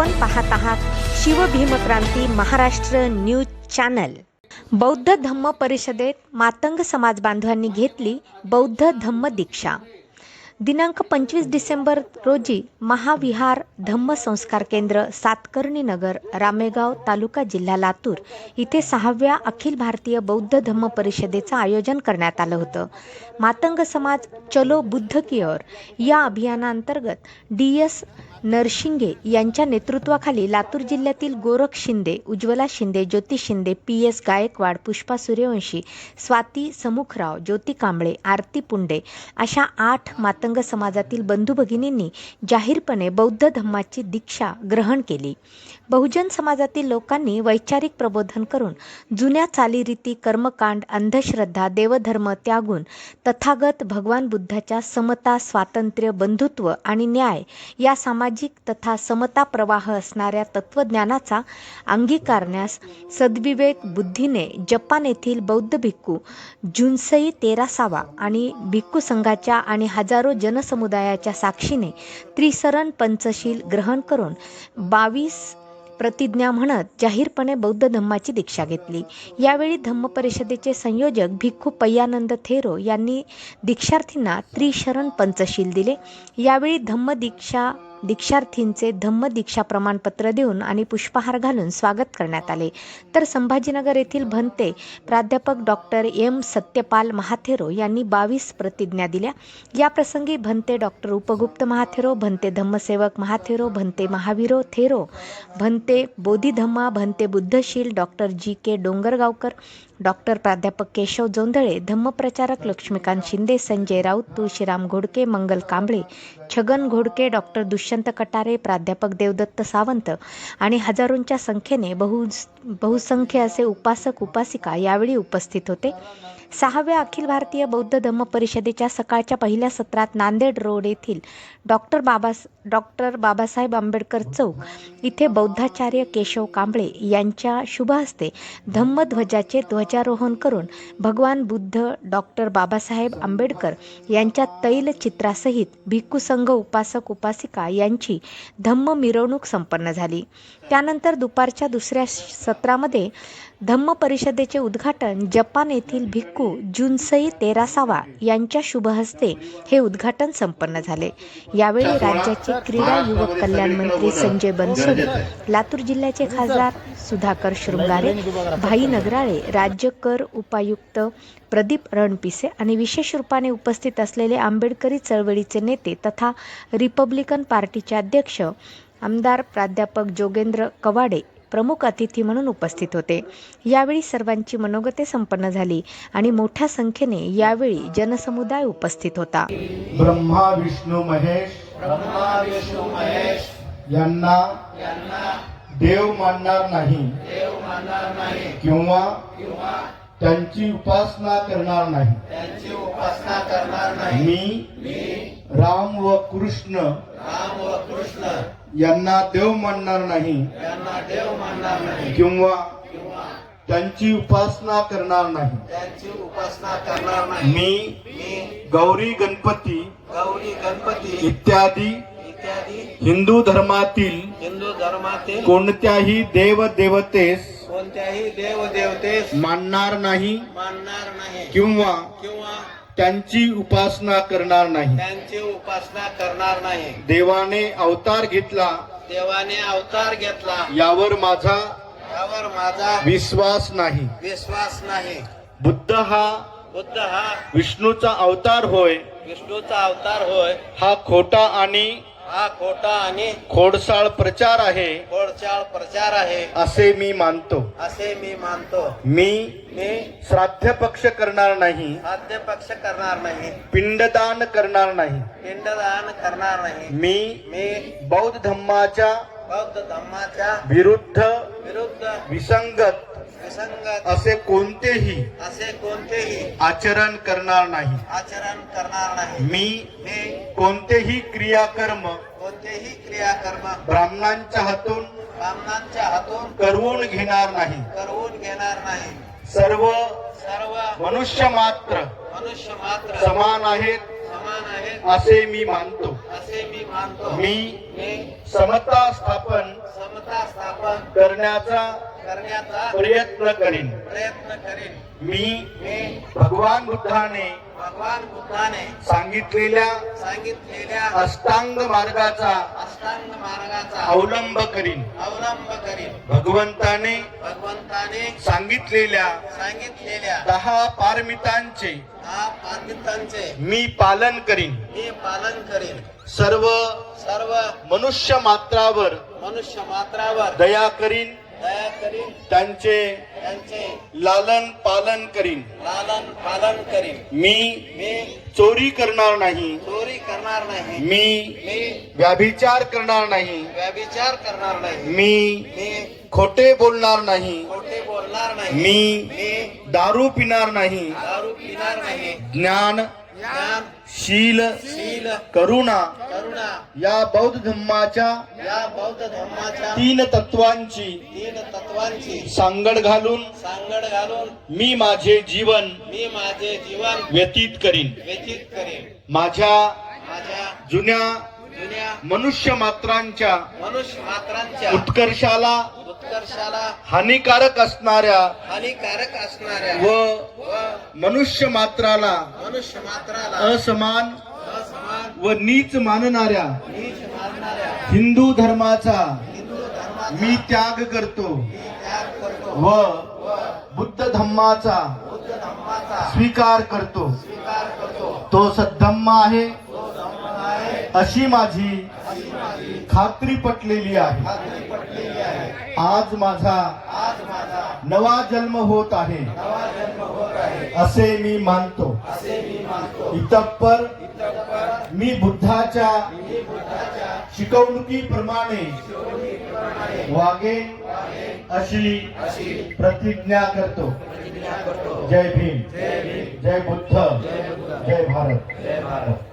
आपण पाहत आहात शिवभीमक्रांती महाराष्ट्र न्यूज चॅनल. बौद्ध धम्म परिषदेत मातंग समाज बांधवांनी घेतली बौद्ध धम्म दीक्षा. दिनांक पंचवीस डिसेंबर रोजी महाविहार धम्म संस्कार केंद्र सातकर्णी नगर रामेगाव तालुका जिल्हा लातूर इथे सहाव्या अखिल भारतीय बौद्ध धम्म परिषदेचं आयोजन करण्यात आलं होतं. मातंग समाज चलो बुद्ध की ओर या अभियानांतर्गत डी एस नरशिंगे यांच्या नेतृत्वाखाली लातूर जिल्ह्यातील गोरख शिंदे उज्ज्वला शिंदे ज्योती शिंदे पी एस गायकवाड पुष्पा सूर्यवंशी स्वाती समुखराव ज्योती कांबळे आरती पुंडे अशा आठ मातंग समाजातील बंधू भगिनींनी जाहीरपणे बौद्ध धम्माची दीक्षा ग्रहण केली. बहुजन समाजातील लोकांनी वैचारिक प्रबोधन करून जुन्या चालीरीती कर्मकांड अंधश्रद्धा देवधर्म त्यागून तथागत भगवान बुद्धाच्या समता स्वातंत्र्य बंधुत्व आणि न्याय या सामाजिक तथा समता प्रवाह असणाऱ्या तत्त्वज्ञानाचा अंगीकारण्यास सद्विवेक बुद्धीने जपान येथील बौद्ध भिक्खू जुनसई तेरासावा आणि भिक्खू संघाच्या आणि हजारो जनसमुदायाच्या साक्षीने त्रिसरण पंचशील ग्रहण करून बावीस प्रतिज्ञा म्हणत जाहीरपणे बौद्ध धम्माची दीक्षा घेतली. यावेळी धम्म परिषदेचे संयोजक भिक्खू पय्यानंद थेरो यांनी दीक्षार्थींना त्रिशरण पंचशील दिले. यावेळी धम्म दीक्षा दीक्षार्थींचे धम्म दीक्षा प्रमाणपत्र देऊन आणि पुष्पहार घालून स्वागत करण्यात आले. तर संभाजीनगर येथील भंते प्राध्यापक डॉक्टर एम. सत्यपाल महाथेरो यांनी बावीस प्रतिज्ञा दिल्या. याप्रसंगी भंते डॉक्टर उपगुप्त महाथेरो भंते धम्मसेवक महाथेरो भंते महावीरो थेरो भंते Bodhidhamma Bhante Buddhasheel doctor G. K. Dongargaonkar doctor प्राध्यापक केशव जोंधळे धम्मप्रचारक लक्ष्मीकांत शिंदे संजय राऊत तुळशीराम घोडके मंगल कांबळे छगन घोडके डॉक्टर दुष्यंत कटारे प्राध्यापक देवदत्त सावंत आणि हजारोंच्या संख्येने बहु बहुसंख्य असे उपासक उपासिका यावेळी उपस्थित होते. सहाव्या अखिल भारतीय बौद्ध धम्म परिषदेच्या सकाळच्या पहिल्या सत्रात नांदेड रोड येथील डॉक्टर बाबा डॉक्टर बाबासाहेब आंबेडकर चौक इथे बौद्धाचार्य केशव कांबळे यांच्या शुभ हस्ते धम्मध्वजाचे ध्वजारोहण करून भगवान बुद्ध डॉक्टर बाबासाहेब आंबेडकर यांच्या तैलचित्रासहित भिक्खू संघ उपासक उपासिका यांची धम्म मिरवणूक संपन्न झाली. त्यानंतर दुपारच्या दुसऱ्या सत्रामध्ये धम्म परिषदेचे उद्घाटन जपान येथील भिक्खू जुनसई तेरासावा यांच्या शुभहस्ते हे उद्घाटन संपन्न झाले. यावेळी राज्याचे क्रीडा युवक कल्याण मंत्री संजय बनसोडे लातूर जिल्ह्याचे खासदार सुधाकर शृंगारे भाई नगराळे राज्य कर उपायुक्त प्रदीप रणपिसे आणि विशेष रूपाने उपस्थित असलेले आंबेडकरी चळवळीचे नेते तथा रिपब्लिकन पार्टीचे अध्यक्ष आमदार प्राध्यापक जोगेंद्र कवाडे प्रमुख अतिथी म्हणून उपस्थित होते. यावेळी सर्वांची मनोगते संपन्न झाली आणि मोठ्या संख्येने यावेळी जनसमुदाय उपस्थित होता. ब्रह्मा विष्णू महेश. ब्रह्मा विष्णू महेश. यांना यांना देव मानणार नाही. देव मानणार नाही. किंवा त्यांची उपासना करणार नाही. त्यांची उपासना करणार नाही. मी मी राम व कृष्ण राम व कृष्ण यांना देव मानणार नाही. किंवा त्यांची उपासना करणार नाही. त्यांची उपासना करणार नाही. मी गौरी गणपती गौरी गणपती इत्यादी इत्यादी हिंदू धर्मातील हिंदू धर्मातील कोणत्याही देव देवतेस कोणत्याही देव देवतेस मानणार नाही मानणार नाही. किंवा किंवा त्यांची उपासना करणार नाही. त्यांची उपासना करणार नाही. देवाने अवतार घेतला. देवाने अवतार घेतला. यावर माझा यावर माझा विश्वास नाही. विश्वास नाही. बुद्ध हा बुद्ध हा विष्णूचा अवतार होय. विष्णूचा अवतार होय. हा खोटा आणि हा खोटा आणि खोडसाळ प्रचार आहे. खोडचाळ प्रचार आहे. असे मी मानतो. असे मी मानतो. मी मी श्राद्ध पक्ष करणार नाही. साध्य पक्ष करणार नाही. पिंडदान करणार नाही. पिंडदान करणार नाही. मी मी बौद्ध धम्माच्या बौद्ध धम्माच्या विरुद्ध विरुद्ध विसंगत असे कोणतेही असे कोणतेही आचरण करणार नाही. आचरण करणार नाही. मी मी कोणतेही क्रियाकर्म कोणतेही क्रियाकर्म ब्राह्मणांच्या हातून ब्राह्मणांच्या हातून करवून घेणार नाही. करवून घेणार नाही. सर्व सर्व मनुष्य मात्र मनुष्य मात्र समान आहेत समान आहेत. असे मी मानतो. मी मी मी समता स्थापन करण्याचा करण्याचा प्रयत्न करीन. प्रयत्न करीन. मी मी भगवान बुद्धाने भगवान बुद्धाने सांगितलेल्या सांगितलेल्या अष्टांग मार्गाचा अष्टांग मार्गाचा अवलंब करीन. अवलंब करीन. भगवंताने भगवंताने सांगितलेल्या सांगितलेल्या दहा पारमितांचे दहा पांडितांचे मी पालन करीन. मी पालन करीन. सर्व सर्व मनुष्य मात्रावर मनुष्य मात्रावर दया करीन. दया करीन त्यांचे त्यांचे लालन पालन करीन. लालन पालन करीन. मी मी चोरी करणार नाही. चोरी करणार नाही. मी मी व्याभिचार करणार नाही. व्यभिचार करणार नाही. मी मी खोटे बोलणार नाही. खोटे बोलणार नाही. मी मी दारू पिणार नाही. दारू पिणार नाही. ज्ञान ज्ञान शील शील. करुणा करुणा. या बौद्ध धम्माच्या या बौद्ध धर्माच्या तीन तत्वांची तीन तत्वांची सांगड घालून सांगड घालून मी माझे जीवन मी माझे जीवन व्यतीत करीन. व्यतीत करेन. माझ्या माझ्या जुन्या जुन्या मनुष्य मात्रांच्या मनुष्य मात्रांच्या उत्कर्षाला उत्कर्षाला हानिकारक असणाऱ्या हानिकारक असणाऱ्या व मनुष्य मात्राला मनुष्य मात्राला असमान असमान व नीच मानणाऱ्या नीच मारणाऱ्या हिंदू धर्माचा मी त्याग करतो व बुद्ध धम्माचा स्वीकार करतो. तो सद्धम्म आहे. अशी माझी खात्री पटलेली आहे. आज माझा नवा जन्म होत आहे. असे मी मानतो. मी इतपर मी बुद्धाच्या शिकवणुकीप्रमाणे वागेन अशी प्रतिज्ञा करतो. जय भीम. जय भीम बुद्ध. जय बुद्ध जय भारत जय भारत.